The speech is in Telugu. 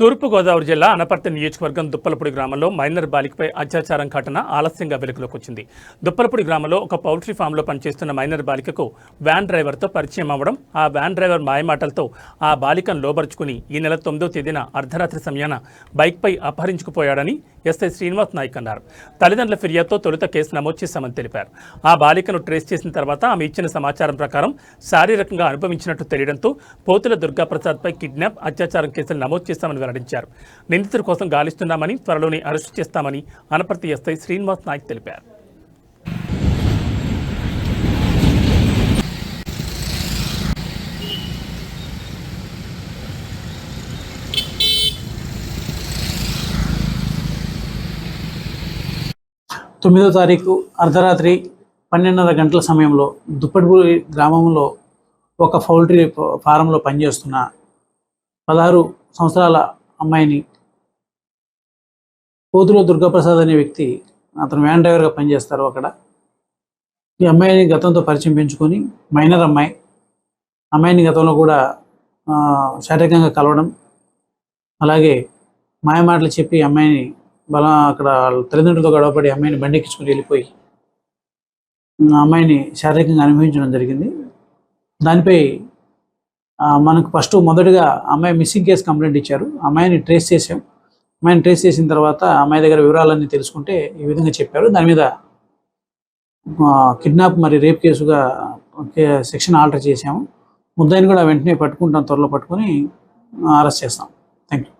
తూర్పుగోదావరి జిల్లా అనపర్తి నియోజకవర్గం దుప్పలపూడి గ్రామంలో మైనర్ బాలికపై అత్యాచారం ఘటన ఆలస్యంగా వెలుగులోకి వచ్చింది దుప్పలపూడి గ్రామంలో ఒక పౌల్ట్రీ ఫామ్లో పనిచేస్తున్న మైనర్ బాలికకు వ్యాన్ డ్రైవర్తో పరిచయం అవ్వడం ఆ వ్యాన్ డ్రైవర్ మాయమాటలతో ఆ బాలికను లోబరుచుకుని ఈ నెల తొమ్మిదో తేదీన అర్ధరాత్రి సమయాన బైక్పై అపహరించుకుపోయాడని ఎస్ఐ శ్రీనివాస్ నాయక్ అన్నారు. తల్లిదండ్రుల ఫిర్యాదుతో తొలుత కేసు నమోదు చేశామని తెలిపారు. ఆ బాలికను ట్రేస్ చేసిన తర్వాత ఆమె ఇచ్చిన సమాచారం ప్రకారం శారీరకంగా అనుభవించినట్టు తెలియడంతో పోతుల దుర్గాప్రసాద్పై కిడ్నాప్ అత్యాచారం కేసులు నమోదు చేస్తామని వెల్లడించారు. నిందితుల కోసం గాలిస్తున్నామని త్వరలోనే అరెస్టు చేస్తామని అనపర్తి ఎస్ఐ శ్రీనివాస్ నాయక్ తెలిపారు. తొమ్మిదో తారీఖు అర్ధరాత్రి పన్నెండున్నర గంటల సమయంలో దుప్పటిపూడి గ్రామంలో ఒక పౌల్ట్రీ ఫారంలో పనిచేస్తున్న పదహారు సంవత్సరాల అమ్మాయిని కోతులో దుర్గాప్రసాద్ అనే వ్యక్తి అతను వ్యాన్ డ్రైవర్గా పనిచేస్తారు అక్కడ. ఈ అమ్మాయిని గతంతో పరిచయం పెంచుకొని మైనర్ అమ్మాయి అమ్మాయిని గతంలో కూడా శారీరకంగా కలవడం అలాగే మాయమాటలు చెప్పి అమ్మాయిని బల అక్కడ వాళ్ళ తల్లిదండ్రులతో గడవపడి అమ్మాయిని బండెక్కించుకుని వెళ్ళిపోయి ఆ అమ్మాయిని శారీరకంగా అనుభవించడం జరిగింది. దానిపై మనకు ఫస్ట్ మొదటగా అమ్మాయి మిస్సింగ్ కేసు కంప్లైంట్ ఇచ్చారు. అమ్మాయిని ట్రేస్ చేసాం అమ్మాయిని ట్రేస్ చేసిన తర్వాత అమ్మాయి దగ్గర వివరాలన్నీ తెలుసుకుంటే ఈ విధంగా చెప్పారు. దాని మీద కిడ్నాప్ మరి రేప్ కేసుగా సెక్షన్ ఆల్టర్ చేసాము ముద్దాయిని కూడా వెంటనే పట్టుకుంటాం త్వరలో పట్టుకొని అరెస్ట్ చేస్తాం. Thank you